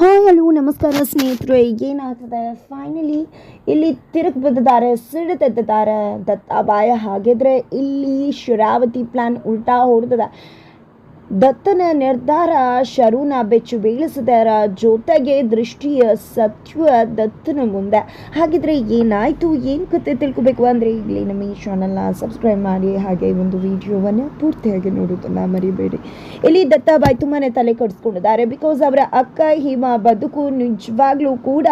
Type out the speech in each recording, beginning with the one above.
Hi, hello, ನಮಸ್ಕಾರ ಸ್ನೇಹಿತರು. ಏನಾಗ್ತದೆ? ಫೈನಲಿ ಇಲ್ಲಿ ತಿರುಗಿ ಬಿದ್ದಿದ್ದಾರೆ ಸಿಡಿದೆದ್ದಿದ್ದಾರೆ ದತ್ತಾಬಾಯ. ಹಾಗಿದ್ರೆ ಇಲ್ಲಿ ಶರಾವತಿ ಪ್ಲಾನ್ ಉಲ್ಟಾ ಹೊಡೆದಿದೆ ದತ್ತನ ನಿರ್ಧಾರ ಶರುನ ಬೆಚ್ಚು ಬೀಳಿಸಿದರ ಜೊತೆಗೆ ದೃಷ್ಟಿಯ ಸತ್ಯ ದತ್ತನ ಮುಂದೆ. ಹಾಗಿದ್ರೆ ಏನಾಯ್ತು? ಏನು ಕತೆ ತಿಳ್ಕೊಬೇಕು ಅಂದರೆ ಇಲ್ಲಿ ನಮ್ಮ ಈ ಚಾನಲ್ನ ಸಬ್ಸ್ಕ್ರೈಬ್ ಮಾಡಿ, ಹಾಗೆ ಒಂದು ವಿಡಿಯೋವನ್ನು ಪೂರ್ತಿಯಾಗಿ ನೋಡೋದನ್ನ ಮರಿಬೇಡಿ. ಇಲ್ಲಿ ದತ್ತ ದತ್ತಾಬಾಯಿ ತುಂಬಾ ತಲೆ ಕೆಡಿಸ್ಕೊಂಡಿದ್ದಾರೆ. ಬಿಕಾಸ್ ಅವರ ಅಕ್ಕ ಹಿಮ ಬದುಕು ನಿಜವಾಗ್ಲೂ ಕೂಡ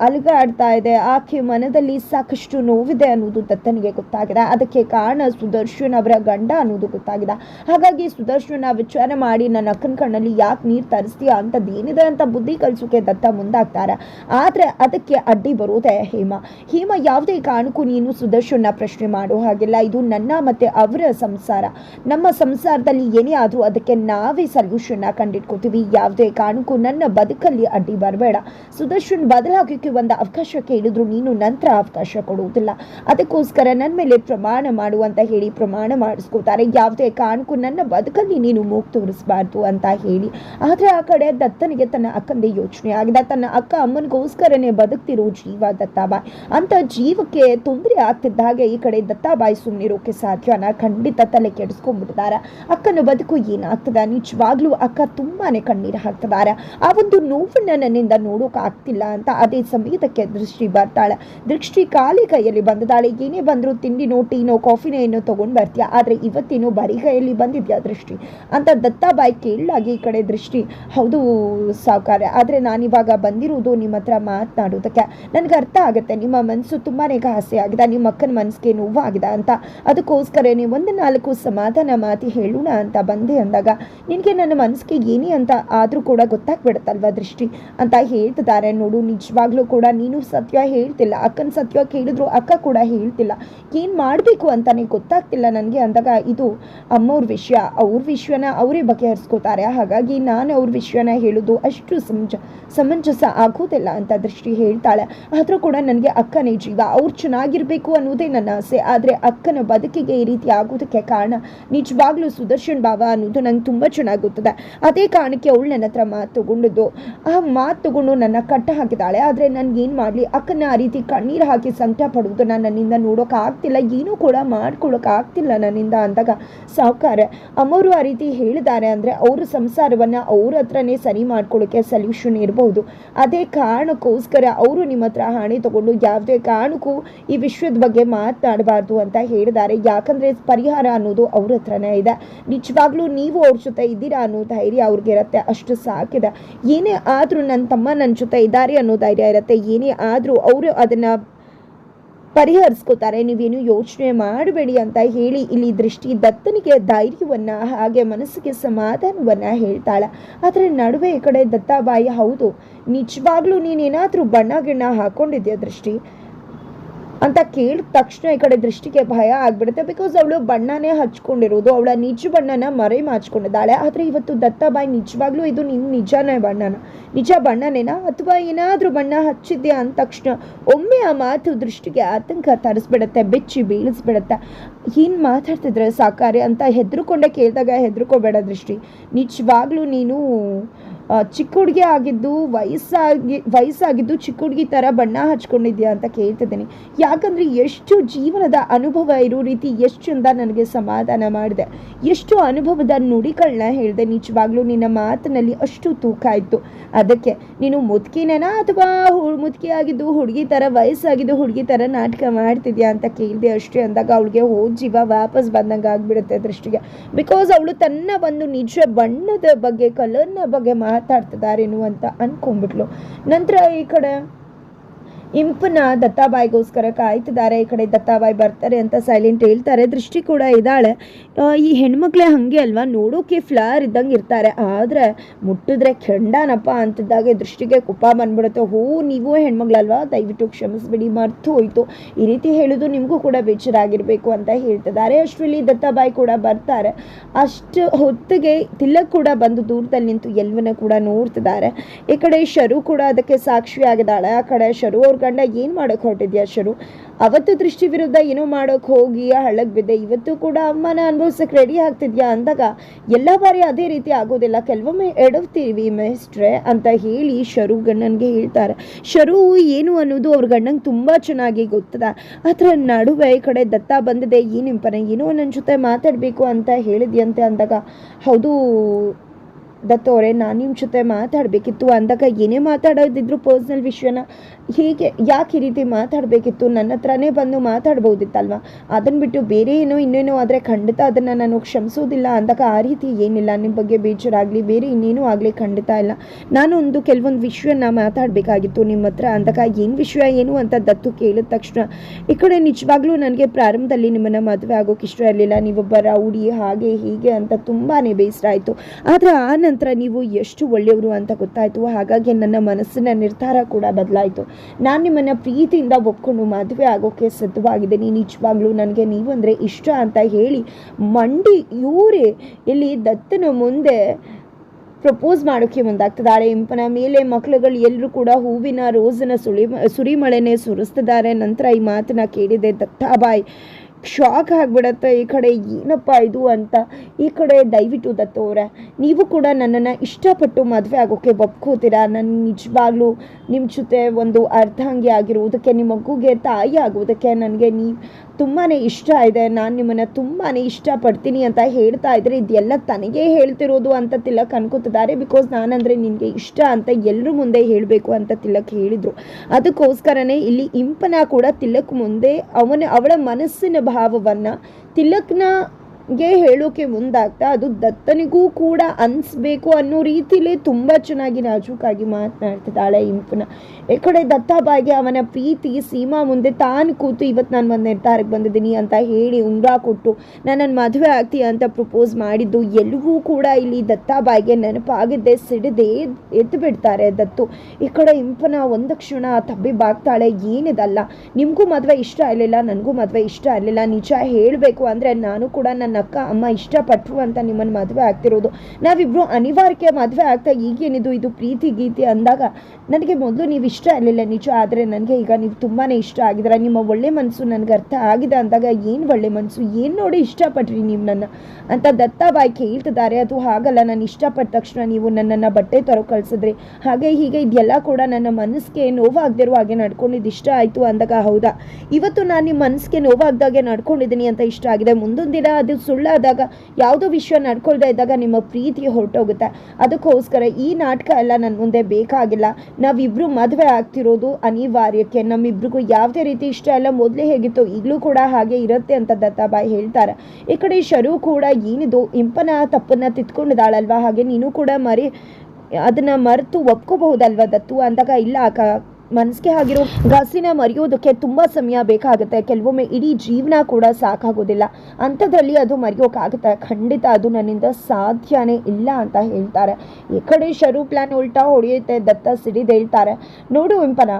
ಅಲುಗಾಡ್ತಾ ಇದೆ. ಆಕೆ ಮನದಲ್ಲಿ ಸಾಕಷ್ಟು ನೋವಿದೆ ಅನ್ನೋದು ದತ್ತನಿಗೆ ಗೊತ್ತಾಗಿದೆ. ಅದಕ್ಕೆ ಕಾರಣ ಸುದರ್ಶನ್ ಅವರ ಗಂಡ ಅನ್ನೋದು ಗೊತ್ತಾಗಿದೆ. ಹಾಗಾಗಿ ಸುದರ್ಶನ ವಿಚಾರ ಮಾಡಿ, ನನ್ನ ಅಕ್ಕನ ಕಣ್ಣಲ್ಲಿ ಯಾಕೆ ನೀರು ತರಿಸ್ತೀಯ? ಏನಿದೆ ಅಂತ ಬುದ್ಧಿ ಕಲಿಸೋಕೆ ದತ್ತ ಮುಂದಾಗ್ತಾರೆ. ಆದರೆ ಅದಕ್ಕೆ ಅಡ್ಡಿ ಬರೋದೆ ಹೇಮ. ಹೇಮ ಯಾವುದೇ ಕಾರಣಕ್ಕೂ ನೀನು ಸುದರ್ಶನ ಪ್ರಶ್ನೆ ಮಾಡೋ ಹಾಗಿಲ್ಲ. ಇದು ನನ್ನ ಮತ್ತೆ ಅವರ ಸಂಸಾರ. ನಮ್ಮ ಸಂಸಾರದಲ್ಲಿ ಏನೇ ಆದರೂ ಅದಕ್ಕೆ ನಾವೇ ಸಲ್ಯೂಷನ್ನ ಕಂಡಿಟ್ಕೋತೀವಿ. ಯಾವುದೇ ಕಾರಣಕ್ಕೂ ನನ್ನ ಬದುಕಲ್ಲಿ ಅಡ್ಡಿ ಬರಬೇಡ. ಸುದರ್ಶನ್ ಬದಲಾಗೋಕ್ಕೆ ಒಂದು ಅವಕಾಶ ಕೇಳಿದ್ರು ನೀನು ನಂತರ ಅವಕಾಶ ಕೊಡುವುದಿಲ್ಲ. ಅದಕ್ಕೋಸ್ಕರ ನನ್ನ ಮೇಲೆ ಪ್ರಮಾಣ ಮಾಡು ಅಂತ ಹೇಳಿ ಪ್ರಮಾಣ ಮಾಡಿಸ್ಕೋತಾರೆ ಯಾವುದೇ ಕಾರಣಕ್ಕೂ ನನ್ನ ಬದುಕಲ್ಲಿ ನೀನು ಮೂಗು ತೋರಿಸಬಾರ್ದು ಅಂತ ಹೇಳಿ. ಆದರೆ ಆ ಕಡೆ ದತ್ತನಿಗೆ ತನ್ನ ಅಕ್ಕಂದೇ ಯೋಚನೆ ಆಗಿದೆ. ತನ್ನ ಅಕ್ಕ ಅಮ್ಮನಿಗೋಸ್ಕರನೇ ಬದುಕ್ತಿರೋ ಜೀವ ದತ್ತಾಬಾಯಿ. ಅಂತ ಜೀವಕ್ಕೆ ತೊಂದರೆ ಆಗ್ತಿದ್ದ ಹಾಗೆ ಈ ಕಡೆ ದತ್ತಾಬಾಯಿ ಸುಮ್ಮನಿರೋಕೆ ಸಾಧ್ಯನ? ಖಂಡಿತ ತಲೆ ಕೆಡಿಸ್ಕೊಂಡ್ಬಿಟ್ಟಿದ್ದಾರೆ ಅಕ್ಕನ ಬದುಕು ಏನಾಗ್ತದ? ನಿಜವಾಗ್ಲೂ ಅಕ್ಕ ತುಂಬಾನೇ ಕಣ್ಣೀರು ಹಾಕ್ತದಾರ. ಆ ಒಂದು ನೋವನ್ನ ನನ್ನಿಂದ ನೋಡೋಕೆ ಆಗ್ತಿಲ್ಲ ಅಂತ ಅದೇ ಸಮಯದಕ್ಕೆ ದೃಷ್ಟಿ ಬರ್ತಾಳೆ. ದೃಷ್ಟಿ ಖಾಲಿ ಕೈಯಲ್ಲಿ ಬಂದದಾಳೆ. ಏನೇ ಬಂದ್ರು ತಿಂಡಿನೋ ಟೀನೋ ಕಾಫಿನೋ ಏನೋ ತಗೊಂಡ್ ಬರ್ತೀಯ. ಆದ್ರೆ ಇವತ್ತೇನೋ ಬರೀ ಕೈಯಲ್ಲಿ ಬಂದಿದ್ಯಾ ದೃಷ್ಟಿ? ಅಂತ ದತ್ತಾಬಾಯಿ ಕೇಳಾಗಿ ಈ ಕಡೆ ದೃಷ್ಟಿ, ಹೌದು ಸಾವುಕಾರ, ಆದ್ರೆ ನಾನಿವಾಗ ಬಂದಿರುವುದು ನಿಮ್ಮ ಹತ್ರ ಮಾತನಾಡೋದಕ್ಕೆ. ನನಗೆ ಅರ್ಥ ಆಗುತ್ತೆ. ನಿಮ್ಮ ಮನಸ್ಸು ತುಂಬಾನೇ ಘಾಸಿ ಆಗಿದೆ. ನಿಮ್ಮ ಅಕ್ಕನ ಮನಸ್ಸಿಗೆ ನೋವಾಗಿದೆ ಅಂತ. ಅದಕ್ಕೋಸ್ಕರ ನೀವು ಒಂದು ನಾಲ್ಕು ಸಮಾಧಾನ ಮಾತಿ ಹೇಳೋಣ ಅಂತ ಬಂದೆ ಅಂದಾಗ, ನಿನಗೆ ನನ್ನ ಮನಸ್ಸಿಗೆ ಏನೇ ಅಂತ ಆದರೂ ಕೂಡ ಗೊತ್ತಾಗ್ಬಿಡುತ್ತಲ್ವ ದೃಷ್ಟಿ? ಅಂತ ಹೇಳ್ತಿದ್ದಾರೆ. ನೋಡು, ನಿಜವಾಗ್ಲೂ ಕೂಡ ನೀನು ಸತ್ಯ ಹೇಳ್ತಿಲ್ಲ. ಅಕ್ಕನ ಸತ್ಯ ಕೇಳಿದ್ರು ಅಕ್ಕ ಕೂಡ ಹೇಳ್ತಿಲ್ಲ. ಏನು ಮಾಡಬೇಕು ಅಂತಾನೆ ಗೊತ್ತಾಗ್ತಿಲ್ಲ ನನಗೆ. ಅಂದಾಗ ಇದು ಅಮ್ಮವ್ರ ವಿಷಯ, ಅವ್ರ ವಿಷಯನ ಅವರೇ ಬಗೆಹರಿಸ್ಕೋತಾರೆ. ಹಾಗಾಗಿ ನಾನು ಅವ್ರ ವಿಷಯನ ಹೇಳೋದು ಅಷ್ಟು ಸಮಂಜ, ಸಮಂಜಸ ಆಗೋದಿಲ್ಲ ಅಂತ ದೃಷ್ಟಿ ಹೇಳ್ತಾಳೆ. ಆದರೂ ಕೂಡ ನನಗೆ ಅಕ್ಕನೇ ಜೀವ. ಅವ್ರು ಚೆನ್ನಾಗಿರ್ಬೇಕು ಅನ್ನೋದೇ ನನ್ನ ಆಸೆ. ಆದರೆ ಅಕ್ಕನ ಬದುಕಿಗೆ ಈ ರೀತಿ ಆಗೋದಕ್ಕೆ ಕಾರಣ ನಿಜವಾಗ್ಲೂ ಸುದರ್ಶನ್ ಭಾವ ಅನ್ನೋದು ನಂಗೆ ತುಂಬ ಚೆನ್ನಾಗಿ ಗೊತ್ತದೆ. ಅದೇ ಕಾರಣಕ್ಕೆ ಅವಳು ನನ್ನ ಹತ್ರ ಮಾತು ತೊಗೊಂಡಿದ್ದು ಆ ಮಾತು ತಗೊಂಡು ನನ್ನ ಕಟ್ಟ ಹಾಕಿದಾಳೆ ಆದರೆ ನನ್ಗೆ ಏನು ಮಾಡಲಿ? ಅಕ್ಕನ ಆ ರೀತಿ ಕಣ್ಣೀರು ಹಾಕಿ ಸಂಕಟ ನಾನು ನನ್ನಿಂದ ನೋಡೋಕೆ ಆಗ್ತಿಲ್ಲ ಏನೂ ಕೂಡ ಮಾಡ್ಕೊಳ್ಳೋಕ್ಕಾಗ್ತಿಲ್ಲ ನನ್ನಿಂದ ಅಂದಾಗ ಸಾವುಕಾರ. ಅಮ್ಮವರು ಆ ರೀತಿ ಹೇಳಿದ್ದಾರೆ ಅಂದರೆ ಅವರು ಸಂಸಾರವನ್ನು ಅವ್ರ ಹತ್ರನೇ ಸರಿ ಮಾಡ್ಕೊಳ್ಳೋಕ್ಕೆ ಸಲ್ಯೂಷನ್ ಇರಬಹುದು ಅದೇ ಕಾರಣಕ್ಕೋಸ್ಕರ ಅವರು ನಿಮ್ಮ ಹತ್ರ ಹಣೆ ತಗೊಂಡು ಯಾವುದೇ ಕಾರಣಕ್ಕೂ ಈ ವಿಶ್ವದ ಬಗ್ಗೆ ಮಾತನಾಡಬಾರ್ದು ಅಂತ ಹೇಳಿದ್ದಾರೆ. ಯಾಕಂದರೆ ಪರಿಹಾರ ಅನ್ನೋದು ಅವ್ರ ಹತ್ರನೇ ಇದೆ. ನಿಜವಾಗ್ಲೂ ನೀವು ಅವ್ರ ಜೊತೆ ಇದ್ದೀರಾ ಅನ್ನೋ ಧೈರ್ಯ ಅವ್ರಿಗೆ ಇರುತ್ತೆ. ಅಷ್ಟು ಸಾಕಿದೆ. ಏನೇ ಆದರೂ ನನ್ನ ತಮ್ಮ ನನ್ನ ಜೊತೆ ಇದ್ದಾರೆ ಅನ್ನೋ ಧೈರ್ಯ ಇರುತ್ತೆ. ಏನೇ ಆದರೂ ಅವರು ಅದನ್ನು ಪರಿಹರಿಸ್ಕೋತಾರೆ, ನೀವೇನು ಯೋಚನೆ ಮಾಡಬೇಡಿ ಅಂತ ಹೇಳಿ ಇಲ್ಲಿ ದೃಷ್ಟಿ ದತ್ತನಿಗೆ ಧೈರ್ಯವನ್ನ ಹಾಗೆ ಮನಸ್ಸಿಗೆ ಸಮಾಧಾನವನ್ನ ಹೇಳ್ತಾಳೆ. ಆದರೆ ನಡುವೆ ಈ ಕಡೆ ದತ್ತಾಬಾಯಿ, ಹೌದು, ನಿಜವಾಗ್ಲೂ ನೀನೇನಾದರೂ ಬಣ್ಣ ಗಿಣ್ಣ ಹಾಕ್ಕೊಂಡಿದ್ಯಾ ದೃಷ್ಟಿ? ಅಂತ ಕೇಳಿದ ತಕ್ಷಣ ಈ ಕಡೆ ದೃಷ್ಟಿಗೆ ಭಯ ಆಗ್ಬಿಡುತ್ತೆ. ಬಿಕಾಸ್ ಅವಳು ಬಣ್ಣನೇ ಹಚ್ಕೊಂಡಿರೋದು. ಅವಳ ನಿಜ ಬಣ್ಣನ ಮರೆ ಮಾಚ್ಕೊಂಡಿದ್ದಾಳೆ. ಆದರೆ ಇವತ್ತು ದತ್ತಾಬಾಯಿ ನಿಜವಾಗ್ಲೂ ಇದು ನಿನ್ನ ನಿಜನೇ ಬಣ್ಣನ? ನಿಜ ಬಣ್ಣನೇನಾ? ಅಥವಾ ಏನಾದರೂ ಬಣ್ಣ ಹಚ್ಚಿದ್ಯಾ ಅಂದ ತಕ್ಷಣ ಒಮ್ಮೆ ಆ ಮಾತು ದೃಷ್ಟಿಗೆ ಆತಂಕ ತರಿಸ್ಬಿಡತ್ತೆ, ಬೆಚ್ಚಿ ಬೀಳಿಸ್ಬಿಡುತ್ತೆ. ಏನು ಮಾತಾಡ್ತಿದ್ರೆ ಸಾಕಾರಿ ಅಂತ ಹೆದರ್ಕೊಂಡೆ ಕೇಳಿದಾಗ ಹೆದರ್ಕೋಬೇಡ ದೃಷ್ಟಿ. ನಿಜವಾಗ್ಲೂ ನೀನು ಚಿಕ್ಕ ಹುಡುಗಿ ಆಗಿದ್ದು, ವಯಸ್ಸಾಗಿ ವಯಸ್ಸಾಗಿದ್ದು ಚಿಕ್ಕ ಹುಡುಗಿ ಥರ ಬಣ್ಣ ಹಚ್ಕೊಂಡಿದ್ಯಾ ಅಂತ ಕೇಳ್ತಿದ್ದೀನಿ. ಯಾಕಂದರೆ ಎಷ್ಟು ಜೀವನದ ಅನುಭವ ಇರೋ ರೀತಿ ಎಷ್ಟು ಚಂದ ನನಗೆ ಸಮಾಧಾನ ಮಾಡಿದೆ. ಎಷ್ಟು ಅನುಭವದ ನುಡಿಗಳನ್ನ ಹೇಳಿದೆ. ನಿಜವಾಗ್ಲೂ ನಿನ್ನ ಮಾತಿನಲ್ಲಿ ಅಷ್ಟು ತೂಕ ಇತ್ತು. ಅದಕ್ಕೆ ನೀನು ಮುದುಕಿನೇನಾ ಅಥವಾ ಮುದುಕಿ ಆಗಿದ್ದು, ಹುಡುಗಿ ಥರ ವಯಸ್ಸಾಗಿದ್ದು ಹುಡುಗಿ ಥರ ನಾಟಕ ಮಾಡ್ತಿದ್ಯಾ ಅಂತ ಕೇಳಿದೆ ಅಷ್ಟೇ ಅಂದಾಗ ಅವಳಿಗೆ ಹೋದ ಜೀವ ವಾಪಸ್ ಬಂದಂಗೆ ಆಗಿಬಿಡುತ್ತೆ ದೃಷ್ಟಿಗೆ. ಬಿಕಾಸ್ ಅವಳು ತನ್ನ ಒಂದು ನಿಜ ಬಣ್ಣದ ಬಗ್ಗೆ ಕಲರ್ನ ಬಗ್ಗೆ ಮಾತಾಡ್ತಿದ್ದಾರೇನು ಎನ್ನುವಂತ ಅನ್ಕೊಂಡ್ಬಿಟ್ಲು. ನಂತರ ಈ ಕಡೆ ಇಂಪನ ದತ್ತಾಬಾಯಿಗೋಸ್ಕರ ಕಾಯ್ತಿದ್ದಾರೆ. ಈ ಕಡೆ ದತ್ತಾಬಾಯಿ ಬರ್ತಾರೆ ಅಂತ ಸೈಲೆಂಟ್ ಹೇಳ್ತಾರೆ. ದೃಷ್ಟಿ ಕೂಡ ಇದ್ದಾಳೆ. ಈ ಹೆಣ್ಮಕ್ಳೆ ಹಾಗೆ ಅಲ್ವಾ? ನೋಡೋಕೆ ಫ್ಲಾರ್ ಇದ್ದಂಗೆ ಇರ್ತಾರೆ. ಆದರೆ ಮುಟ್ಟಿದ್ರೆ ಕೆಂಡನಪ್ಪ ಅಂತಿದ್ದಾಗೆ ದೃಷ್ಟಿಗೆ ಕುಪ ಬಂದ್ಬಿಡುತ್ತೆ. ಹೋ, ನೀವು ಹೆಣ್ಮಗಳಲ್ವಾ? ದಯವಿಟ್ಟು ಕ್ಷಮಿಸ್ಬಿಡಿ, ಮರ್ತು ಹೋಯಿತು. ಈ ರೀತಿ ಹೇಳೋದು ನಿಮಗೂ ಕೂಡ ಬೇಜಾರಾಗಿರಬೇಕು ಅಂತ ಹೇಳ್ತಿದ್ದಾರೆ. ಅಷ್ಟರಲ್ಲಿ ದತ್ತಾಬಾಯಿ ಕೂಡ ಬರ್ತಾರೆ. ಅಷ್ಟು ಹೊತ್ತಿಗೆ ತಿಲಕ್ ಕೂಡ ಬಂದು ದೂರದಲ್ಲಿ ನಿಂತು ಎಲ್ವನ್ನ ಕೂಡ ನೋಡ್ತಿದ್ದಾರೆ. ಈ ಕಡೆ ಶರು ಕೂಡ ಅದಕ್ಕೆ ಸಾಕ್ಷಿಯಾಗಿದ್ದಾಳೆ. ಆ ಕಡೆ ಶರು ಅವ್ರ ಗಂಡ ಏನು ಮಾಡೋಕೆ ಹೊರಟಿದ್ಯಾ ಶರು? ಅವತ್ತು ದೃಷ್ಟಿ ವಿರುದ್ಧ ಏನೋ ಮಾಡೋಕೆ ಹೋಗಿ ಹಳ್ಳಕ್ಕೆ ಬಿದ್ದೆ. ಇವತ್ತು ಕೂಡ ಅಮ್ಮನ ಅನುಭವಿಸಕ್ಕೆ ರೆಡಿ ಆಗ್ತಿದ್ಯಾ ಅಂದಾಗ, ಎಲ್ಲ ಬಾರಿ ಅದೇ ರೀತಿ ಆಗೋದಿಲ್ಲ. ಕೆಲವೊಮ್ಮೆ ಎಡವ್ತೀವಿ ಮೇಸ್ಟ್ರೆ ಅಂತ ಹೇಳಿ ಶರು ಗಂಡನಿಗೆ ಹೇಳ್ತಾರೆ. ಶರು ಏನು ಅನ್ನೋದು ಅವ್ರ ಗಂಡಂಗೆ ತುಂಬ ಚೆನ್ನಾಗಿ ಗೊತ್ತದ. ಅದರ ನಡುವೆ ಈ ಕಡೆ ದತ್ತ ಬಂದಿದೆ. ಏನಿಂಪನೆ ಏನೋ ನನ್ನ ಜೊತೆ ಮಾತಾಡಬೇಕು ಅಂತ ಹೇಳಿದ್ಯಂತೆ ಅಂದಾಗ, ಹೌದು ದತ್ತೋರೆ, ನಾನು ನಿಮ್ಮ ಜೊತೆ ಮಾತಾಡಬೇಕಿತ್ತು ಅಂದಾಗ ಏನೇ ಮಾತಾಡೋದಿದ್ರು ಪರ್ಸ್ನಲ್ ವಿಷಯನ ಹೀಗೆ ಯಾಕೆ ಈ ರೀತಿ ಮಾತಾಡಬೇಕಿತ್ತು? ನನ್ನ ಹತ್ರನೇ ಬಂದು ಮಾತಾಡ್ಬೋದಿತ್ತಲ್ವಾ? ಅದನ್ನು ಬಿಟ್ಟು ಬೇರೆ ಏನೋ ಇನ್ನೇನೋ ಆದರೆ ಖಂಡಿತ ಅದನ್ನು ನಾನು ಕ್ಷಮಿಸೋದಿಲ್ಲ ಅಂದಾಗ ಆ ರೀತಿ ಏನಿಲ್ಲ. ನಿಮ್ಮ ಬಗ್ಗೆ ಬೇಜಾರಾಗಲಿ, ಬೇರೆ ಇನ್ನೇನೂ ಆಗಲಿ ಖಂಡಿತ ಇಲ್ಲ. ನಾನು ಒಂದು ಕೆಲವೊಂದು ವಿಷಯನ ಮಾತಾಡಬೇಕಾಗಿತ್ತು ನಿಮ್ಮ ಹತ್ರ ಅಂದಾಗ ಏನು ವಿಷಯ, ಏನು ಅಂತ ದತ್ತು ಕೇಳಿದ ತಕ್ಷಣ, ಈ ಕಡೆ ನಿಜವಾಗ್ಲೂ ನನಗೆ ಪ್ರಾರಂಭದಲ್ಲಿ ನಿಮ್ಮನ್ನು ಮದುವೆ ಆಗೋಕೆ ಇಷ್ಟ ಇರಲಿಲ್ಲ. ನೀವೊಬ್ಬ ರೌಡಿ, ಹಾಗೆ ಹೀಗೆ ಅಂತ ತುಂಬಾ ಬೇಸರ ಆಯಿತು. ಆದರೆ ಆ ನಂತರ ನೀವು ಎಷ್ಟು ಒಳ್ಳೆಯವರು ಅಂತ ಗೊತ್ತಾಯಿತು. ಹಾಗಾಗಿ ನನ್ನ ಮನಸ್ಸಿನ ನಿರ್ಧಾರ ಕೂಡ ಬದಲಾಯಿತು. ನಾನು ನಿಮ್ಮನ್ನು ಪ್ರೀತಿಯಿಂದ ಒಪ್ಕೊಂಡು ಮದುವೆ ಆಗೋಕ್ಕೆ ಸಿದ್ಧವಾಗಿದ್ದೀನಿ. ನಿಜವಾಗ್ಲೂ ನನಗೆ ನೀವು ಅಂದರೆ ಇಷ್ಟ ಅಂತ ಹೇಳಿ ಮಂಡಿ ಇವರೇ ಇಲ್ಲಿ ದತ್ತನ ಮುಂದೆ ಪ್ರಪೋಸ್ ಮಾಡೋಕ್ಕೆ ಮುಂದಾಗ್ತಿದ್ದಾಳೆ. ಇಂಪನ ಮೇಲೆ ಮಕ್ಕಳುಗಳು ಎಲ್ಲರೂ ಕೂಡ ಹೂವಿನ ರೋಸನ್ನು ಸುಳಿ, ಸುರಿಮಳೆನೇ ಸುರಿಸ್ತಿದ್ದಾರೆ. ನಂತರ ಈ ಮಾತನ್ನ ಕೇಳಿದೆ ದತ್ತಾಬಾಯಿ. ಶಾಕ್ ಆಗಿಬಿಡತ್ತೆ. ಈ ಕಡೆ ಏನಪ್ಪ ಇದು ಅಂತ. ಈ ಕಡೆ ದಯವಿಟ್ಟು ದತ್ತವ್ರೆ ನೀವು ಕೂಡ ನನ್ನನ್ನು ಇಷ್ಟಪಟ್ಟು ಮದುವೆ ಆಗೋಕ್ಕೆ ಒಪ್ಕೋತೀರಾ? ನನ್ನ ನಿಜವಾಗ್ಲೂ ನಿಮ್ಮ ಜೊತೆ ಒಂದು ಅರ್ಧಾಂಗಿ ಆಗಿರುವುದಕ್ಕೆ, ನಿಮ್ಮ ಮಗುಗೆ ತಾಯಿ ಆಗೋದಕ್ಕೆ ನನಗೆ ನೀವು ತುಂಬಾ ಇಷ್ಟ ಇದೆ. ನಾನು ನಿಮ್ಮನ್ನು ತುಂಬಾ ಇಷ್ಟಪಡ್ತೀನಿ ಅಂತ ಹೇಳ್ತಾ ಇದ್ದರೆ ಇದೆಲ್ಲ ತನಗೇ ಹೇಳ್ತಿರೋದು ಅಂತ ತಿಲಕ್ ಅನ್ಕೋತಿದ್ದಾರೆ. ಬಿಕಾಸ್ ನಾನಂದರೆ ನಿನಗೆ ಇಷ್ಟ ಅಂತ ಎಲ್ಲರ ಮುಂದೆ ಹೇಳಬೇಕು ಅಂತ ತಿಲಕ್ ಹೇಳಿದರು. ಅದಕ್ಕೋಸ್ಕರನೇ ಇಲ್ಲಿ ಇಂಪನ ಕೂಡ ತಿಲಕ್ ಮುಂದೆ ಅವನ, ಅವಳ ಮನಸ್ಸಿನ ಭಾವವನ್ನು ತಿಲಕ್ನ ಗೆ ಹೇಳೋಕೆ ಮುಂದಾಗ್ತಾ ಅದು ದತ್ತನಿಗೂ ಕೂಡ ಅನಿಸ್ಬೇಕು ಅನ್ನೋ ರೀತಿಲೇ ತುಂಬ ಚೆನ್ನಾಗಿ ನಾಜೂಕಾಗಿ ಮಾತನಾಡ್ತಿದ್ದಾಳೆ ಇಂಪನ. ಈ ಕಡೆ ದತ್ತಾಬಾಯಿಗೆ ಅವನ ಪ್ರೀತಿ ಸೀಮಾ ಮುಂದೆ ತಾನು ಕೂತು ಇವತ್ತು ನಾನು ಒಂದು ನಿರ್ಧಾರಕ್ಕೆ ಬಂದಿದ್ದೀನಿ ಅಂತ ಹೇಳಿ ಉಂಗ್ರ ಕೊಟ್ಟು ನನ್ನನ್ನು ಮದುವೆ ಆಗ್ತೀಯ ಅಂತ ಪ್ರಪೋಸ್ ಮಾಡಿದ್ದು ಎಲ್ಲವೂ ಕೂಡ ಇಲ್ಲಿ ದತ್ತಾಬಾಯಿಗೆ ನೆನಪಾಗಿದ್ದೆ ಸಿಡಿದೆ ಎದ್ದು ಬಿಡ್ತಾರೆ ದತ್ತು. ಈ ಕಡೆ ಇಂಪನ ಒಂದು ಕ್ಷಣ ತಬ್ಬಿ ಬಾಗ್ತಾಳೆ ಏನಿದಲ್ಲ, ನಿಮಗೂ ಮದುವೆ ಇಷ್ಟ ಇರಲಿಲ್ಲ, ನನಗೂ ಮದುವೆ ಇಷ್ಟ ಇರಲಿಲ್ಲ, ನಿಜ ಹೇಳಬೇಕು ಅಂದರೆ ನಾನು ಕೂಡ ನನ್ನ ಅಕ್ಕ ಅಮ್ಮ ಇಷ್ಟಪಟ್ಟರು ಅಂತ ನಿಮ್ಮನ್ನು ಮದುವೆ ಆಗ್ತಿರೋದು. ನಾವಿಬ್ಬರು ಅನಿವಾರ್ಯಕ್ಕೆ ಮದುವೆ ಆಗ್ತಾ ಈಗೇನಿದು ಇದು ಪ್ರೀತಿ ಗೀತಿ ಅಂದಾಗ ನನಗೆ ಮೊದಲು ನೀವು ಇಷ್ಟ ಇರಲಿಲ್ಲ ನಿಜ, ಆದರೆ ನನಗೆ ಈಗ ನೀವು ತುಂಬಾ ಇಷ್ಟ ಆಗಿದ್ರ ನಿಮ್ಮ ಒಳ್ಳೆ ಮನಸ್ಸು ನನಗೆ ಅರ್ಥ ಆಗಿದೆ ಅಂದಾಗ ಏನು ಒಳ್ಳೆ ಮನಸ್ಸು ಏನು ನೋಡಿ ಇಷ್ಟಪಟ್ರಿ ನೀವು ನನ್ನ? ಅಂತ ದತ್ತಾಬಾಯಿ ಕೇಳ್ತಿದ್ದಾರೆ. ಅದು ಹಾಗಲ್ಲ, ನಾನು ಇಷ್ಟಪಟ್ಟ ತಕ್ಷಣ ನೀವು ನನ್ನನ್ನು ಬಟ್ಟೆ ತರೋ ಕಳಿಸಿದ್ರಿ. ಹಾಗೆ ಹೀಗೆ ಇದೆಲ್ಲ ಕೂಡ ನನ್ನ ಮನಸ್ಸಿಗೆ ನೋವಾಗದಿರೋ ಹಾಗೆ ನಡ್ಕೊಂಡಿದ್ದು ಇಷ್ಟ ಆಯಿತು ಅಂದಾಗ ಹೌದಾ? ಇವತ್ತು ನಾನು ನಿಮ್ಮ ಮನಸ್ಸಿಗೆ ನೋವಾಗ್ದಾಗೆ ನಡ್ಕೊಂಡಿದ್ದೀನಿ ಅಂತ ಇಷ್ಟ ಆಗಿದೆ. ಮುಂದೊಂದು ದಿನ ಅದು ಸುಳ್ಳಾದಾಗ ಯಾವುದೋ ವಿಷಯ ನಡ್ಕೊಳ್ತಾ ಇದ್ದಾಗ ನಿಮ್ಮ ಪ್ರೀತಿ ಹೊರಟೋಗುತ್ತೆ. ಅದಕ್ಕೋಸ್ಕರ ಈ ನಾಟಕ ಎಲ್ಲ ನನ್ನ ಮುಂದೆ ಬೇಕಾಗಿಲ್ಲ. ನಾವಿಬ್ಬರು ಮದುವೆ ಆಗ್ತಿರೋದು ಅನಿವಾರ್ಯಕ್ಕೆ. ನಮ್ಮಿಬ್ರಿಗೂ ಯಾವುದೇ ರೀತಿ ಇಷ್ಟ ಎಲ್ಲ ಮೊದಲೇ ಹೇಗಿತ್ತು ಈಗಲೂ ಕೂಡ ಹಾಗೆ ಇರುತ್ತೆ ಅಂತ ದತ್ತಾಬಾಯಿ ಹೇಳ್ತಾರೆ. ಈ ಕಡೆ ಶರು ಕೂಡ ಏನಿದು? ಇಂಪನ ತಪ್ಪನ್ನ ತಿತ್ಕೊಂಡಿದ್ದಾಳಲ್ವಾ ಹಾಗೆ ನೀನು ಕೂಡ ಮರಿ, ಅದನ್ನ ಮರೆತು ಒಪ್ಕೋಬಹುದಲ್ವಾ ದತ್ತು? ಅಂದಾಗ ಇಲ್ಲ ಅಕ್ಕ. ಮನಸ್ಸಿಗೆ ಆಗಿರೋ ಗಾಸಿನ ಮರೆಯೋದಕ್ಕೆ ತುಂಬ ಸಮಯ ಬೇಕಾಗುತ್ತೆ. ಕೆಲವೊಮ್ಮೆ ಇಡೀ ಜೀವನ ಕೂಡ ಸಾಕಾಗೋದಿಲ್ಲ. ಅಂಥದ್ರಲ್ಲಿ ಅದು ಮರೆಯೋಕ್ಕಾಗುತ್ತೆ ಖಂಡಿತ ಅದು ನನ್ನಿಂದ ಸಾಧ್ಯನೇ ಇಲ್ಲ ಅಂತ ಹೇಳ್ತಾರೆ. ಈ ಕಡೆ ಶರು ಪ್ಲ್ಯಾನ್ ಉಲ್ಟಾ ಹೊಡೆಯುತ್ತೆ, ದತ್ತ ಸಿಡಿದು ಹೇಳ್ತಾರೆ. ನೋಡು ವಿಂಪನ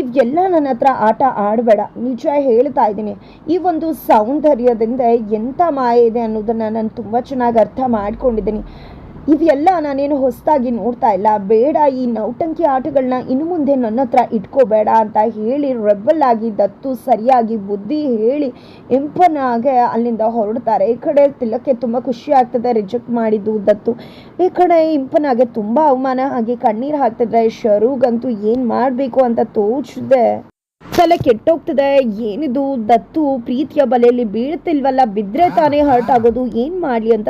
ಇವೆಲ್ಲ ನನ್ನ ಹತ್ರ ಆಟ ಆಡಬೇಡ. ನಿಜ ಹೇಳ್ತಾ ಇದ್ದೀನಿ. ಈ ಒಂದು ಸೌಂದರ್ಯದಿಂದ ಎಂಥ ಮಾಯ ಇದೆ ಅನ್ನೋದನ್ನು ನಾನು ತುಂಬ ಚೆನ್ನಾಗಿ ಅರ್ಥ ಮಾಡ್ಕೊಂಡಿದ್ದೀನಿ. ಇವೆಲ್ಲ ನಾನೇನು ಹೊಸದಾಗಿ ನೋಡ್ತಾ ಇಲ್ಲ. ಬೇಡ, ಈ ನೌಟಂಕಿ ಆಟಗಳನ್ನ ಇನ್ನು ಮುಂದೆ ನನ್ನ ಹತ್ರ ಇಟ್ಕೋಬೇಡ ಅಂತ ಹೇಳಿ ರೆಬಲ್ ಆಗಿ ದತ್ತು, ಸರಿಯಾಗಿ ಬುದ್ಧಿ ಹೇಳಿ ಇಂಪನಾಗೆ ಅಲ್ಲಿಂದ ಹೊರಡ್ತಾರೆ. ಈ ಕಡೆ ತಿಲಕ್ಕೆ ತುಂಬ ಖುಷಿ ಆಗ್ತದೆ ರಿಜೆಕ್ಟ್ ಮಾಡಿದ್ದು ದತ್ತು. ಈ ಕಡೆ ಇಂಪನಾಗೆ ತುಂಬ ಅವಮಾನ. ಆಗಿ ಕಣ್ಣೀರು ಹಾಕ್ತಿದ್ರೆ ಶರೂಗಂತೂ ಏನು ಮಾಡಬೇಕು ಅಂತ ತೋಚದೆ. ತಲೆ ಕೆಟ್ಟೋಗ್ತದೆ. ಏನಿದು ದತ್ತು ಪ್ರೀತಿಯ ಬಲೆಯಲ್ಲಿ ಬೀಳ್ತಿಲ್ವಲ್ಲ ಬಿದ್ದರೆ ತಾನೇ ಹರ್ಟ್ ಆಗೋದು. ಏನು ಮಾಡಲಿ ಅಂತ